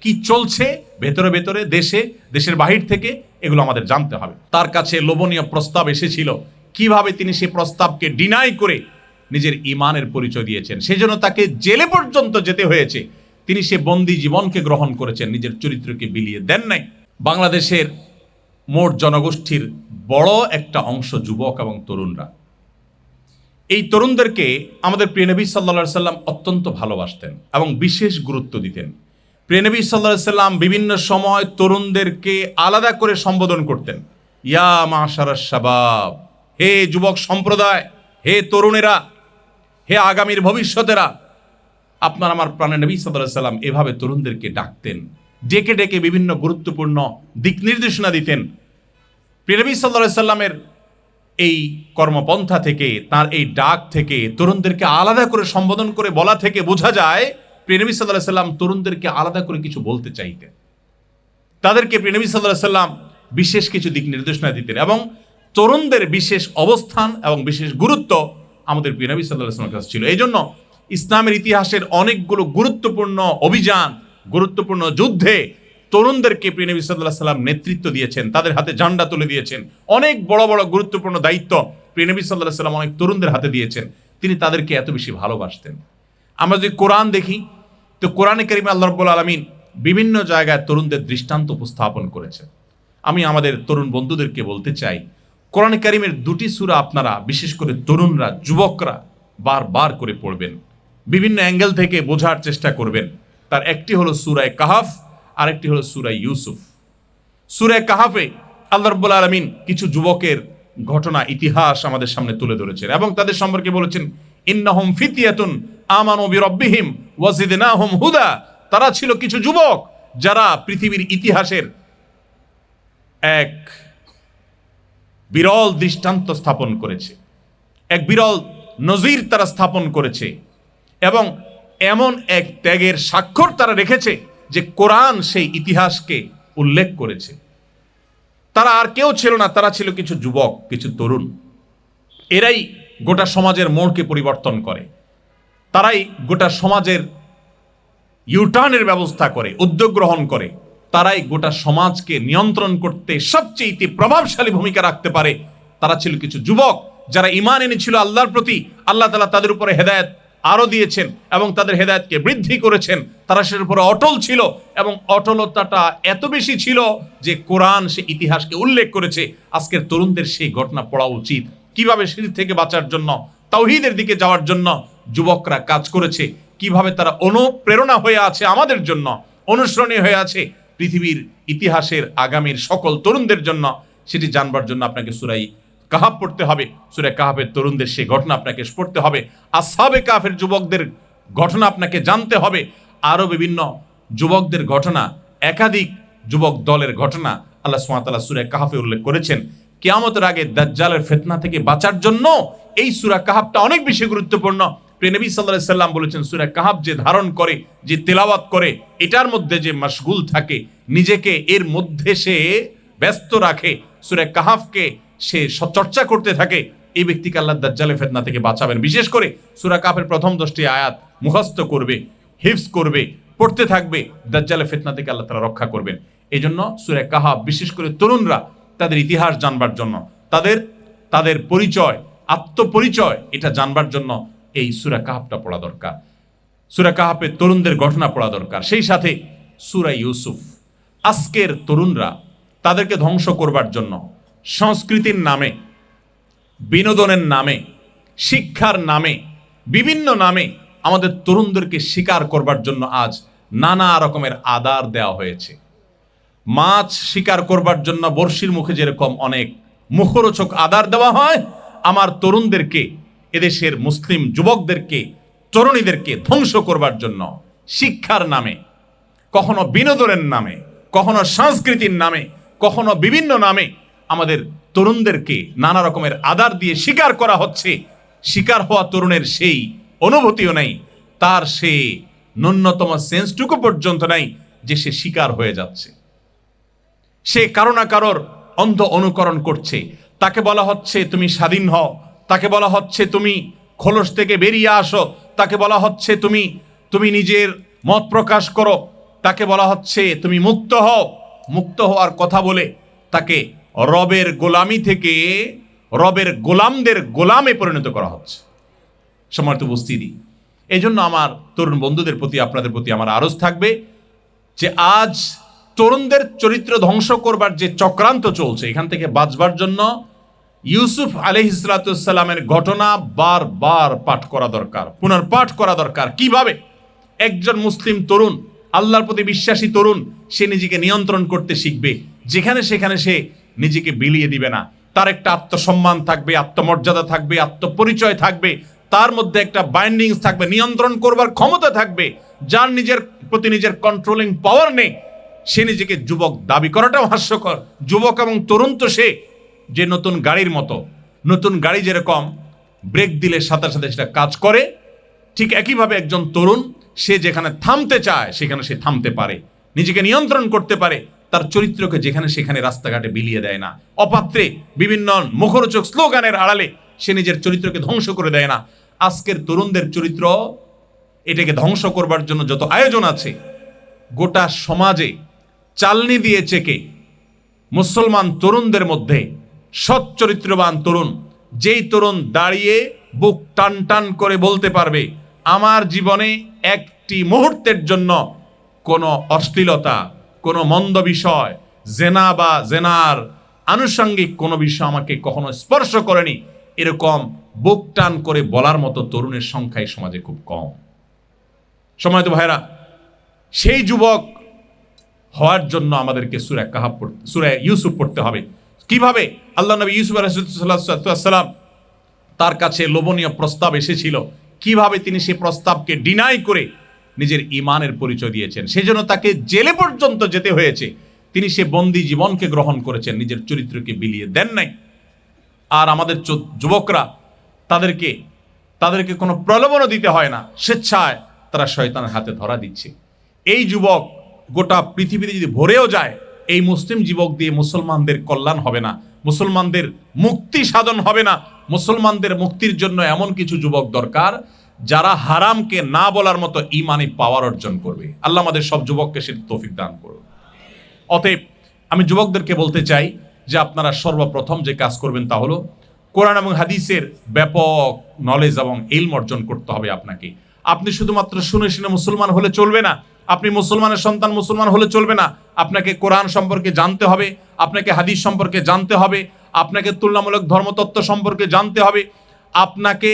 কি চলছে ভেতরে ভেতরে দেশে, দেশের বাহির থেকে, এগুলো আমাদের জানতে হবে। তার কাছে লোভনীয় প্রস্তাব এসেছিল। কীভাবে তিনি সেই প্রস্তাবকে ডিনাই করে নিজের ইমানের পরিচয় দিয়েছেন? সেজন্য তাকে জেলে পর্যন্ত যেতে হয়েছে। তিনি সে বন্দি জীবনকে গ্রহণ করেছেন, নিজের চরিত্রকে বিলিয়ে দেন নাই। বাংলাদেশের মোট জনগোষ্ঠীর বড় একটা অংশ যুবক এবং তরুণরা। এই তরুণদেরকে আমাদের প্রিয়নবী সাল্লা সাল্লাম অত্যন্ত ভালোবাসতেন এবং বিশেষ গুরুত্ব দিতেন। প্রিয়নবী সাল্লা সাল্লাম বিভিন্ন সময় তরুণদেরকে আলাদা করে সম্বোধন করতেন। ইয়া মাশারা শাবাব, হে যুবক সম্প্রদায়, হে তরুণেরা, হে আগামীর ভবিষ্যতেরা, আপনার আমার প্রাণে নবী সাল্লাহ সাল্লাম এভাবে তরুণদেরকে ডাকতেন, ডেকে ডেকে বিভিন্ন গুরুত্বপূর্ণ দিক নির্দেশনা দিতেন। প্রিয়নবী সাল্লাহ সাল্লামের এই কর্মপন্থা থেকে, তার এই ডাক থেকে তরুণদেরকে আলাদা করে সম্বোধন করে বলা থেকে বোঝা যায় প্রিয়নবী সাল্লাহ সাল্লাম তরুণদেরকে আলাদা করে কিছু বলতে চাইতেন। তাদেরকে প্রিয়নবী সাল্লাহ সাল্লাম বিশেষ কিছু দিক নির্দেশনা দিতেন এবং তরুণদের বিশেষ অবস্থান এবং বিশেষ গুরুত্ব আমাদের প্রিয়নবী সাল্লাহ সাল্লামের কাছে ছিল। এই জন্য ইসলামের ইতিহাসের অনেকগুলো গুরুত্বপূর্ণ অভিযান, গুরুত্বপূর্ণ যুদ্ধে তরুণদেরকে প্রিয়নবী সাল্লাহ সাল্লাম নেতৃত্ব দিয়েছেন, তাদের হাতে ঝান্ডা তুলে দিয়েছেন। অনেক বড় বড় গুরুত্বপূর্ণ দায়িত্ব প্রিয়নবী সাল্লাহ সাল্লাম অনেক তরুণদের হাতে দিয়েছেন। তিনি তাদেরকে এত বেশি ভালোবাসতেন। আমরা যদি কোরআন দেখি তো কোরআনে করিমে আল্লাহ রব্বুল আলমিন বিভিন্ন জায়গায় তরুণদের দৃষ্টান্ত উপস্থাপন করেছে আমি আমাদের তরুণ বন্ধুদেরকে বলতে চাই, কোরআন কারিমের দুটি সূরা আপনারা, বিশেষ করে তরুণরা, যুবকরা বারবার করে পড়বেন। বিভিন্ন অ্যাঙ্গেল থেকে বোঝার চেষ্টা করবেন। তার একটি হলো সুরায় কাহাফ, আরেকটি হলো সুরায় ইউসুফ। সুরায় কাহাফে আল্লাহ রব্বুল আলমিন কিছু যুবকের ঘটনা, ইতিহাস আমাদের সামনে তুলে ধরেছেন এবং তাদের সম্পর্কে বলেছেন, ইন্নাহুম ফিতিয়াতুন আমানু বিরব্বিহিম ওয়াজিদনাহুম হুদা, তারা ছিল কিছু যুবক যারা পৃথিবীর ইতিহাসের এক বিরল দৃষ্টান্ত স্থাপন করেছে। এক বিরল নজির তারা স্থাপন করেছে এবং এমন এক ত্যাগের স্বাক্ষর তারা রেখেছে যে কোরআন সেই ইতিহাসকে উল্লেখ করেছে। তারা আর কেউ ছিল না, তারা ছিল কিছু যুবক, কিছু তরুণ। এরাই গোটা সমাজের মোড়কে পরিবর্তন করে। তারাই গোটা সমাজের ইউটার্নের ব্যবস্থা করে, উদ্যোগ গ্রহণ করে, তারাই গোটা সমাজকে নিয়ন্ত্রণ করতে সবচেয়ে প্রভাবশালী ভূমিকা রাখতে পারে। তারা ছিল কিছু যুবক, যারা ইমান এনেছিল আল্লাহর প্রতি, আল্লাহ তালা তাদের উপরে হেদায়ত আরও দিয়েছেন এবং তাদের হেদায়তকে বৃদ্ধি করেছেন। তারা সেটার উপরে অটল ছিল এবং অটলতাটা এত বেশি ছিল যে কোরআন সে ইতিহাসকে উল্লেখ করেছে, আজকের তরুণদের সেই ঘটনা পড়া উচিত। কীভাবে সিঁড়ি থেকে বাঁচার জন্য, তাওহিদের দিকে যাওয়ার জন্য যুবকরা কাজ করেছে কীভাবে তারা অনুপ্রেরণা হয়ে আছে আমাদের জন্য, অনুসরণীয় হয়ে আছে পৃথিবীর ইতিহাসের আগামীর সকল তরুণদের জন্য, সেটি জানবার জন্য আপনাকে সুরাই কাহাব পড়তে হবে। সুরে কাহাবের তরুণদের সেই ঘটনা আপনাকে পড়তে হবে। আসাবে কাফের যুবকদের ঘটনা আপনাকে জানতে হবে। আরও বিভিন্ন যুবকদের ঘটনা, একাধিক যুবক দলের ঘটনা আল্লাহ সুমাতাল্লাহ সুরে কাহাফে উল্লেখ করেছেন। কেয়ামতের আগে দাজ্জালের ফেতনা থেকে বাঁচার জন্য এই সুরা কাহাবটা অনেক বেশি গুরুত্বপূর্ণ। প্রেনবী সাল্লাহ সাল্লাম বলেছেন, সুরা কাহাব যে ধারণ করে, যে তেলাওয়াত করে, এটার মধ্যে যে মশগুল থাকে, নিজেকে এর মধ্যে সে ব্যস্ত রাখে, সুরে কাহাফকে সে চর্চা করতে থাকে, এই ব্যক্তিকে আল্লাহ দাজ্জালে ফেতনা থেকে বাঁচাবেন। বিশেষ করে সুরা কাফের প্রথম দশটি আয়াত মুখস্থ করবে হিফস করবে, পড়তে থাকবে দাজ্জালে ফেতনা থেকে আল্লাহ তারা রক্ষা করবেন। এই জন্য সুরে কাহাব বিশেষ করে তরুণরা, তাদের ইতিহাস জানবার জন্য, তাদের তাদের পরিচয়, আত্মপরিচয়, এটা জানবার জন্য এই সুরা কাহাবটা পড়া দরকার। সুরা কাহাবের তরুণদের ঘটনা পড়া দরকার। সেই সাথে সুরা ইউসুফ। আজকের তরুণরা তাদেরকে ধ্বংস করবার জন্য সংস্কৃতির নামে, বিনোদনের নামে, শিক্ষার নামে, বিভিন্ন নামে আমাদের তরুণদেরকে শিকার করবার জন্য আজ নানা রকমের আদার দেওয়া হয়েছে। মাছ শিকার করবার জন্য বর্ষির মুখে যেরকম অনেক মুখরোচক আদার দেওয়া হয়, আমার তরুণদেরকে এদেশের মুসলিম যুবকদেরকে, তরুণীদেরকে ধ্বংস করবার জন্য শিক্ষার নামে, কখনো বিনোদনের নামে, কখনো সংস্কৃতির নামে, কখনো বিভিন্ন নামে আমাদের তরুণদেরকে নানা রকমের আদার দিয়ে শিকার করা হচ্ছে। শিকার হওয়া তরুণের সেই অনুভূতিও নেই। তার সে ন্যূনতম সেন্সটুকু পর্যন্ত নাই যে সে শিকার হয়ে যাচ্ছে। সে কারও না কারোর অন্ধ অনুকরণ করছে। তাকে বলা হচ্ছে, তুমি স্বাধীন হও তাকে বলা হচ্ছে তুমি খোলস থেকে বেরিয়ে আসো। তাকে বলা হচ্ছে তুমি তুমি নিজের মত প্রকাশ করো। তাকে বলা হচ্ছে তুমি মুক্ত হও। মুক্ত হওয়ার কথা বলে তাকে রবের গোলামি থেকে, রবের গোলামদের গোলামে পরিণত করা হচ্ছে। সমর্থ উপস্থিতি এই জন্য আমার তরুণ বন্ধুদের প্রতি, আপনাদের প্রতি আমার আরজ থাকবে যে আজ তরুণদের চরিত্র ধ্বংস করবার যে চক্রান্ত চলছে, এখান থেকে বাঁচবার জন্য ইউসুফ আলহ ইসলাতামের ঘটনা বারবার পাঠ করা দরকার, পুনর্পাঠ করা দরকার। কীভাবে? একজন মুসলিম তরুণ, আল্লাহর প্রতি বিশ্বাসী তরুণ, সে নিজেকে নিয়ন্ত্রণ করতে শিখবে। যেখানে সেখানে সে নিজেকে বিলিয়ে দিবে না। তার একটা আত্মসম্মান থাকবে, আত্মমর্যাদা থাকবে, আত্মপরিচয় থাকবে, তার মধ্যে একটা বাইন্ডিংস থাকবে, নিয়ন্ত্রণ করবার ক্ষমতা থাকবে। যার নিজের প্রতি নিজের কন্ট্রোলিং পাওয়ার নেই, সে নিজেকে যুবক দাবি করাটাও হাস্যকর। যুবক এবং তরুণ তো সে যে নতুন গাড়ির মতো, নতুন গাড়ি যেরকম ব্রেক দিলে সাথে সাথে সেটা কাজ করে, ঠিক একইভাবে একজন তরুণ, সে যেখানে থামতে চায়, সেখানে সে থামতে পারে। নিজেকে নিয়ন্ত্রণ করতে পারে, তার চরিত্রকে যেখানে সেখানে রাস্তাঘাটে বিলিয়ে দেয় না। অপাত্রে বিভিন্ন মুখরোচক স্লোগানের আড়ালে সে নিজের চরিত্রকে ধ্বংস করে দেয় না। আজকের তরুণদের চরিত্র এটাকে ধ্বংস করবার জন্য যত আয়োজন আছে, গোটা সমাজে চালনি দিয়ে চেকে মুসলমান তরুণদের মধ্যে সৎ চরিত্রবান তরুণ। যেই তরুণ দাঁড়িয়ে বুক টান টান করে বলতে পারবে, আমার জীবনে একটি মুহূর্তের জন্য কোনো অশ্লীলতা, কোনো মন্দ বিষয়, জেনা বা জেনার আনুষঙ্গিক কোনো বিষয় আমাকে কখনো স্পর্শ করেনি। এরকম বুক টান করে বলার মতো তরুণের সংখ্যাই সমাজে খুব কম। সময় তো ভাইরা সেই যুবক হওয়ার জন্য আমাদেরকে সুরা কাহাব পড়তে সুরা ইউসুফ পড়তে হবে। কীভাবে আল্লাহ নবী ইউসুফ আলাইসাল্লাম তার কাছে লোভনীয় প্রস্তাব এসেছিল? কীভাবে তিনি সেই প্রস্তাবকে ডিনাই করে নিজের ইমানের পরিচয় দিয়েছেন? সেজন্য তাকে জেলে পর্যন্ত যেতে হয়েছে। তিনি সে বন্দি জীবনকে গ্রহণ করেছেন, নিজের চরিত্রকে বিলিয়ে দেন নাই। আর আমাদের যুবকরা তাদেরকে তাদেরকে কোনো প্রলোভনও দিতে হয় না। স্বেচ্ছায় তারা শয়তানের হাতে ধরা দিচ্ছে। এই যুবক গোটা পৃথিবীতে যদি ভরেও যায় এই মুসলিম যুবক দিয়ে মুসলমানদের কল্যাণ হবে না, মুসলমানদের মুক্তি সাধন হবে না, মুসলমানদের মুক্তির জন্য এমন কিছু যুবক দরকার যারা হারামকে না বলার মতো ইমানি পাওয়ার অর্জন করবে। আল্লাহ আমাদের সব যুবককে সে তৌফিক দান করবে অতএব আমি যুবকদেরকে বলতে চাই যে আপনারা সর্বপ্রথম যে কাজ করবেন তা হলো কোরআন এবং হাদিসের ব্যাপক নলেজ এবং ইলম অর্জন করতে হবে আপনাকে। আপনি শুধুমাত্র শুনে শুনে মুসলমান হলে চলবে না আপনি মুসলমানের সন্তান, মুসলমান হলে চলবে না। আপনাকে কোরআন সম্পর্কে জানতে হবে, আপনাকে হাদিস সম্পর্কে জানতে হবে, আপনাকে তুলনামূলক ধর্মতত্ত্ব সম্পর্কে জানতে হবে। আপনাকে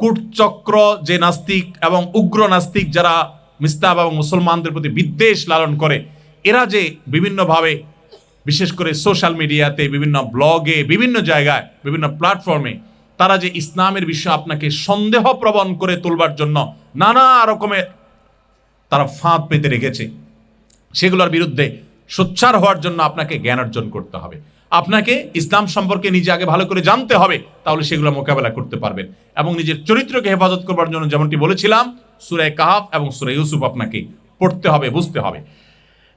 কূটচক্র, যে নাস্তিক এবং উগ্র নাস্তিক যারা মিস্তাব এবং মুসলমানদের প্রতি বিদ্বেষ লালন করে, এরা যে বিভিন্নভাবে, বিশেষ করে সোশ্যাল মিডিয়াতে, বিভিন্ন ব্লগে, বিভিন্ন জায়গায়, বিভিন্ন প্ল্যাটফর্মে, তারা যে ইসলামের বিষয়ে আপনাকে সন্দেহ প্রবণ করে তুলবার জন্য নানা রকমের তারা ফাঁদ পেতে রেখেছে। সেগুলোর বিরুদ্ধে সোচ্চার হওয়ার জন্য আপনাকে জ্ঞান অর্জন করতে হবে। আপনাকে ইসলাম সম্পর্কে নিজে আগে ভালো করে জানতে হবে, তাহলে সেগুলো মোকাবেলা করতে পারবেন। এবং নিজের চরিত্রকে হেফাজত করবার জন্য যেমনটি বলেছিলাম, সুরায় কাহাফ এবং সুরায় ইউসুফ আপনাকে পড়তে হবে, বুঝতে হবে।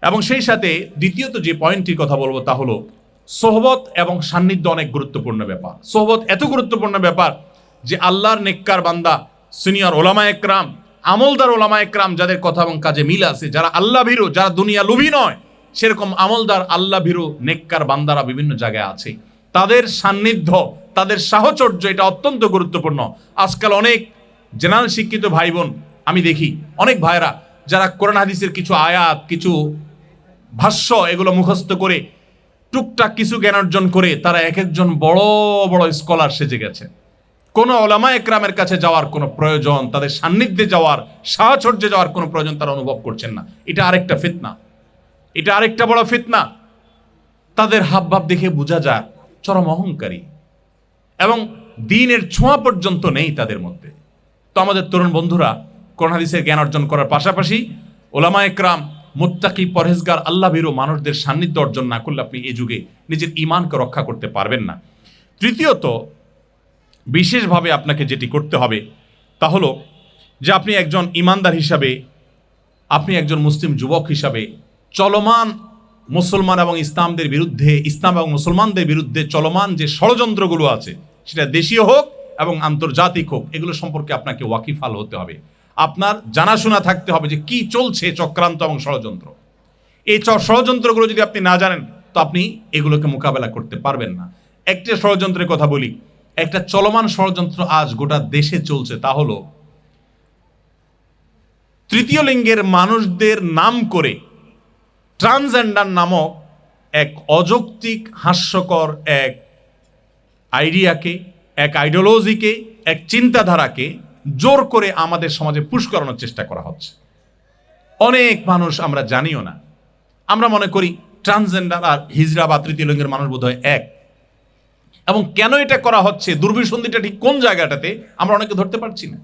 এবং সেই সাথে দ্বিতীয়ত যে পয়েন্টটির কথা বলব তা হলো, সোহবত এবং সান্নিধ্য অনেক গুরুত্বপূর্ণ ব্যাপার। সোহবত এত গুরুত্বপূর্ণ ব্যাপার যে আল্লাহর নেককার বান্দা, সিনিয়র ওলামা একরাম আমলদার ওলামা একরাম যাদের কথা এবং কাজে মিল আছে, যারা আল্লাহ ভীরু যারা দুনিয়া লুভি নয়, সেরকম আমলদার আল্লাহ ভীরু নেককার বান্দারা বিভিন্ন জায়গায় আছে। তাদের সান্নিধ্য, তাদের সাহচর্য এটা অত্যন্ত গুরুত্বপূর্ণ। আজকাল অনেক জেনারেল শিক্ষিত ভাই বোন আমি দেখি, অনেক ভাইরা যারা কোরআন হাদিসের কিছু আয়াত, কিছু ভাষ্য এগুলো মুখস্থ করে টুকটাক কিছু জ্ঞান অর্জন করে তারা এক একজন বড় বড় স্কলার সেজে গেছে। কোনো ওলামা একরামের কাছে যাওয়ার কোনো প্রয়োজন, তাদের সান্নিধ্যে যাওয়ার, সাহচর্যে যাওয়ার কোনো প্রয়োজন তারা অনুভব করছেন না। এটা আরেকটা ফিতনা। এটা আরেকটা বড় ফিতনা। তাদের হাবভাব দেখে বোঝা যায়, চরম অহংকারী। এবং দিনের ছোঁয়া পর্যন্ত নেই তাদের মধ্যে। তো আমাদের তরুণ বন্ধুরা হাদিসের জ্ঞান অর্জন করার পাশাপাশি ওলামা একরাম, মুত্তাকি, পরহেজগার আল্লাহ ভীরু মানুষদের সান্নিধ্য অর্জন না করলে আপনি এই যুগে নিজের ইমানকে রক্ষা করতে পারবেন না। তৃতীয়ত বিশেষভাবে আপনাকে যেটি করতে হবে তা হলো যে আপনি একজন ইমানদার হিসাবে, আপনি একজন মুসলিম যুবক হিসাবে চলমান মুসলমান এবং ইসলামদের বিরুদ্ধে, ইসলাম এবং মুসলমানদের বিরুদ্ধে চলমান যে ষড়যন্ত্রগুলো আছে, সেটা দেশীয় হোক এবং আন্তর্জাতিক হোক, এগুলো সম্পর্কে আপনাকে ওয়াকিফাল হতে হবে। আপনার জানাশোনা থাকতে হবে যে কি চলছে চক্রান্ত এবং ষড়যন্ত্র। এই ষড়যন্ত্রগুলো যদি আপনি না জানেন, তো আপনি এগুলোকে মোকাবেলা করতে পারবেন না। একটা ষড়যন্ত্রের কথা বলি একটা চলমান ষড়যন্ত্র আজ গোটা দেশে চলছে, তা হলো তৃতীয় লিঙ্গের মানুষদের নাম করে ট্রান্সজেন্ডার নামক এক অযৌক্তিক, হাস্যকর এক আইডিয়াকে, এক আইডিওলজিকে, এক চিন্তাধারাকে জোর করে আমাদের সমাজে পুশ করানোর চেষ্টা করা হচ্ছে। অনেক মানুষ আমরা জানিও না। আমরা মনে করি ট্রান্সজেন্ডার আর হিজড়া বা তৃতীয় লিঙ্গের মানুষ বোধহয় এক। এবং কেন এটা করা হচ্ছে দুর্বিসন্ধিটা ঠিক কোন জায়গাটাতে, আমরা অনেকে ধরতে পারছি না।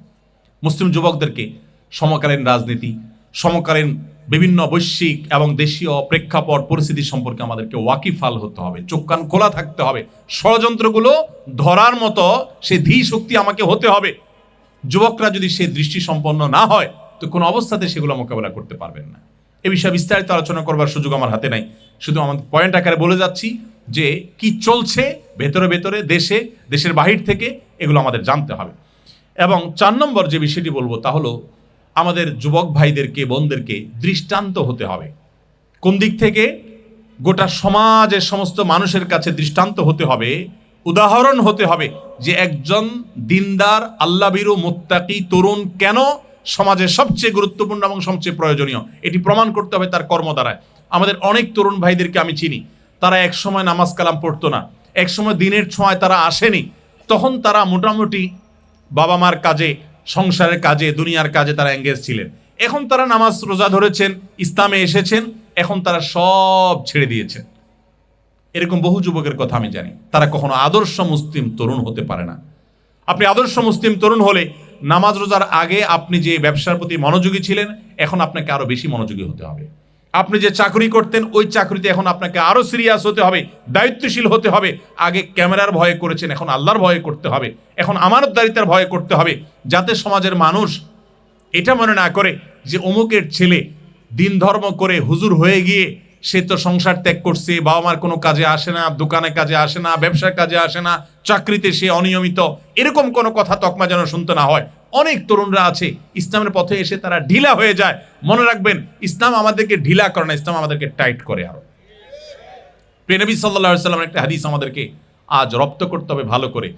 মুসলিম যুবকদেরকে সমকালীন রাজনীতি, সমকালীন বিভিন্ন বৈশ্বিক এবং দেশীয় প্রেক্ষাপট পরিস্থিতি সম্পর্কে আমাদেরকে ওয়াকিফাল হতে হবে, চোখ কান খোলা থাকতে হবে। ষড়যন্ত্রগুলো ধরার মতো সে ধী শক্তি আমাকে হতে হবে। যুবকরা যদি সে দৃষ্টি সম্পন্ন না হয়, তো কোনো অবস্থাতে সেগুলো মোকাবেলা করতে পারবেন না। এ বিষয়ে বিস্তারিত আলোচনা করবার সুযোগ আমার হাতে নাই। শুধু আমাদের পয়েন্ট আকারে বলে যাচ্ছি যে কি চলছে ভেতরে ভেতরে, দেশে, দেশের বাহির থেকে, এগুলো আমাদের জানতে হবে। এবং চার নম্বর যে বিষয়টি বলব তা হলো, আমাদের যুবক ভাইদেরকে, বোনদেরকে দৃষ্টান্ত হতে হবে। কোন দিক থেকে? গোটা সমাজের সমস্ত মানুষের কাছে দৃষ্টান্ত হতে হবে। উদাহরণ হতে হবে যে একজন দিনদার আল্লাবিরু মুত্তাকি তরুণ কেন সমাজের সবচেয়ে গুরুত্বপূর্ণ এবং সবচেয়ে প্রয়োজনীয়? এটি প্রমাণ করতে হবে তার কর্ম দ্বারায় আমাদের অনেক তরুণ ভাইদেরকে আমি চিনি। তারা এক সময় নামাজ কালাম পড়তো না। এক সময় দিনের ছোঁয়ায় তারা আসেনি। তখন তারা মোটামুটি বাবা মার কাজে, সংসারের কাজে, দুনিয়ার কাজে তারা এঙ্গেজ ছিলেন। এখন তারা নামাজ রোজা ধরেছেন, ইসলামে এসেছেন, এখন তারা সব ছেড়ে দিয়েছেন। এরকম বহু যুবকের কথা আমি জানি। তারা কখনো আদর্শ মুসলিম তরুণ হতে পারে না। আপনি আদর্শ মুসলিম তরুণ হলে নামাজ রোজার আগে আপনি যে ব্যবসার প্রতি মনোযোগী ছিলেন, এখন আপনাকে আরও বেশি মনোযোগী হতে হবে। আপনি যে চাকরি করতেন, ওই চাকরিতে এখন আপনাকে আরও সিরিয়াস হতে হবে, দায়িত্বশীল হতে হবে। আগে ক্যামেরার ভয়ে করেছেন, এখন আল্লাহর ভয়ে করতে হবে। এখন আমানতদারিতার ভয়ে করতে হবে, যাতে সমাজের মানুষ এটা মনে না করে যে অমুকের ছেলে দিন ধর্ম করে হুজুর হয়ে গিয়ে সে তো সংসার ত্যাগ করছে বাবা মার কোনো কাজে আসে না, দোকানে কাজে আসে না, ব্যবসার কাজে আসে না, চাকরিতে সে অনিয়মিত, এরকম কোনো কথা তকমা যেন শুনতে না হয়। অনেক তরুণরা আছে, ইসলামের পথে এসে তারা ঢিলা হয়ে যায়। মনে রাখবেন, ইসলাম আমাদেরকে ঢিলা করে না, ইসলাম আমাদেরকে টাইট করে আরও। প্রিয়নবী সাল্লাল্লাহু আলাইহি সাল্লামের একটা হাদিস আমাদেরকে আজ রপ্ত করতে হবে ভালো করে।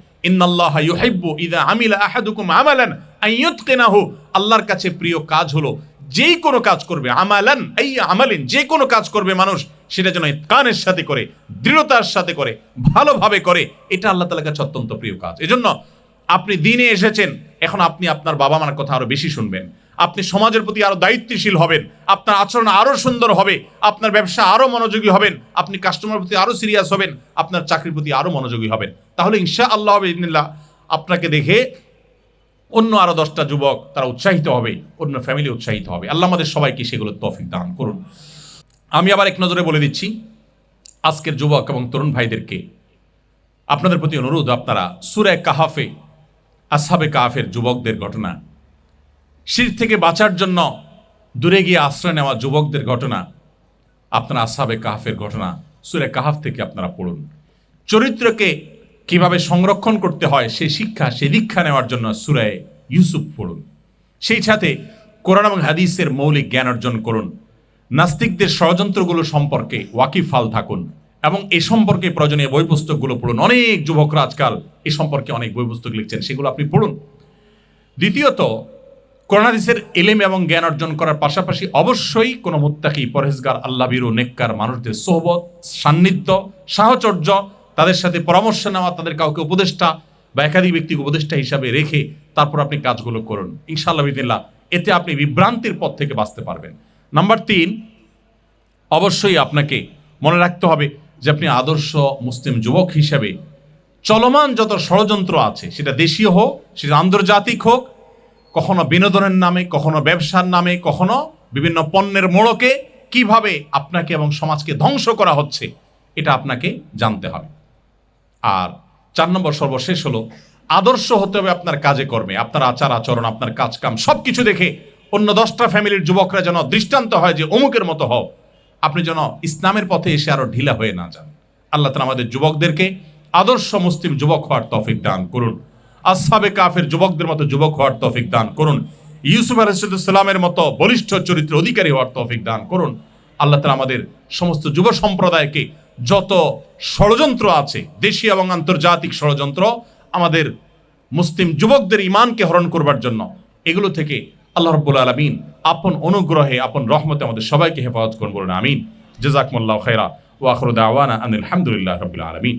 আল্লাহর কাছে প্রিয় কাজ হলো, যেই কোনো কাজ করবে, আমালান এই আমালিন, যে কোনো কাজ করবে মানুষ, সেটা যেন কানের সাথে করে, দৃঢ়তার সাথে করে, ভালোভাবে করে, এটা আল্লাহ তাআলার কাছে অত্যন্ত প্রিয় কাজ। এজন্য আপনি দিনে এসেছেন, এখন আপনি আপনার বাবা মার কথা আরও বেশি শুনবেন। আপনি সমাজের প্রতি আরও দায়িত্বশীল হবেন, আপনার আচরণ আরও সুন্দর হবে, আপনার ব্যবসা আরও মনোযোগী হবেন, আপনি কাস্টমার প্রতি আরও সিরিয়াস হবেন, আপনার চাকরির প্রতি আরও মনোযোগী হবেন। তাহলে ইনশা আল্লাহ ইদিনিল্লাহ আপনাকে দেখে অন্য আরও দশটা যুবক তারা উৎসাহিত হবে, অন্য ফ্যামিলি উৎসাহিত হবে। আল্লাহ আমাদের সবাইকে সেগুলো তৌফিক দান করুন। আমি আবার এক নজরে বলে দিচ্ছি, আজকের যুবক এবং তরুণ ভাইদেরকে আপনাদের প্রতি অনুরোধ, আপনারা সুরে কাহাফে আসহাবে কাফের যুবকদের ঘটনা। শির থেকে বাঁচার জন্য দূরে গিয়ে আশ্রয় নেওয়া যুবকদের ঘটনা, আপনারা আসহাবে কাহাফের ঘটনা, সুরে কাহাফ থেকে আপনারা পড়ুন। চরিত্রকে কীভাবে সংরক্ষণ করতে হয় সেই শিক্ষা সেই দীক্ষা নেওয়ার জন্য সুরায় ইউসুফ পড়ুন। সেই সাথে কোরআন এবং হাদিসের মৌলিক জ্ঞান অর্জন করুন। নাস্তিকদের ষড়যন্ত্রগুলো সম্পর্কে ওয়াকিফাল থাকুন। এবং এ সম্পর্কে প্রয়োজনীয় বই পুস্তকগুলো পড়ুন। অনেক যুবকরা আজকাল এ সম্পর্কে অনেক বই পুস্তক লিখছেন, সেগুলো আপনি পড়ুন। দ্বিতীয়ত, করোনাদিসের এলেম এবং জ্ঞান অর্জন করার পাশাপাশি অবশ্যই কোনো মুত্তাকি, পরহেজগার আল্লাবিরু নেককার মানুষদের সোহবত, সান্নিধ্য, সাহচর্য, তাদের সাথে পরামর্শ নেওয়া, তাদের কাউকে উপদেষ্টা বা একাধিক ব্যক্তিকে উপদেষ্টা হিসাবে রেখে তারপর আপনি কাজগুলো করুন। ইনশাআল্লাহ এতে আপনি বিভ্রান্তির পথ থেকে বাঁচতে পারবেন। নাম্বার তিন, অবশ্যই আপনাকে মনে রাখতে হবে যে আপনি আদর্শ মুসলিম যুবক হিসেবে চলমান যত ষড়যন্ত্র আছে, সেটা দেশীয় হোক, সেটা আন্তর্জাতিক হোক, কখনো বিনোদনের নামে, কখনো ব্যবসার নামে, কখনো বিভিন্ন পণ্যের মোড়কে কীভাবে আপনাকে এবং সমাজকে ধ্বংস করা হচ্ছে, এটা আপনাকে জানতে হবে। আর চার নম্বর সর্বশেষ হলো, আদর্শ হতে হবে আপনার কাজে কর্মে, আপনার আচার আচরণ, আপনার কাজকাম সব কিছু দেখে অন্য দশটা ফ্যামিলির যুবকরা যেন দৃষ্টান্ত হয় যে অমুকের মতো হও। আপনি যেন ইসলামের পথে এসে আরও ঢিলা হয়ে না যান। আল্লাহ তালা আমাদের যুবকদেরকে আদর্শ মুসলিম যুবক হওয়ার তৌফিক দান করুন। আসহাবে কাফের যুবকদের মতো যুবক হওয়ার তৌফিক দান করুন। ইউসুফ আলাইসাল্লামের মতো বলিষ্ঠ চরিত্র অধিকারী হওয়ার তফিক দান করুন। আল্লাহ তালা আমাদের সমস্ত যুব সম্প্রদায়কে যত ষড়যন্ত্র আছে, দেশীয় এবং আন্তর্জাতিক ষড়যন্ত্র, আমাদের মুসলিম যুবকদের ইমানকে হরণ করবার জন্য এগুলো থেকে আল্লাহ রব্বুল আলমিন আপন অনুগ্রহে, আপন রহমতে আমাদের সবাইকে হেফাজত করুন বলুন, আমিন। জেজাকমুল্লাহ খেরা ওয়াখরুদ আওয়ানা আনিল আলহামদুলিল্লাহ রবিল আলমিন।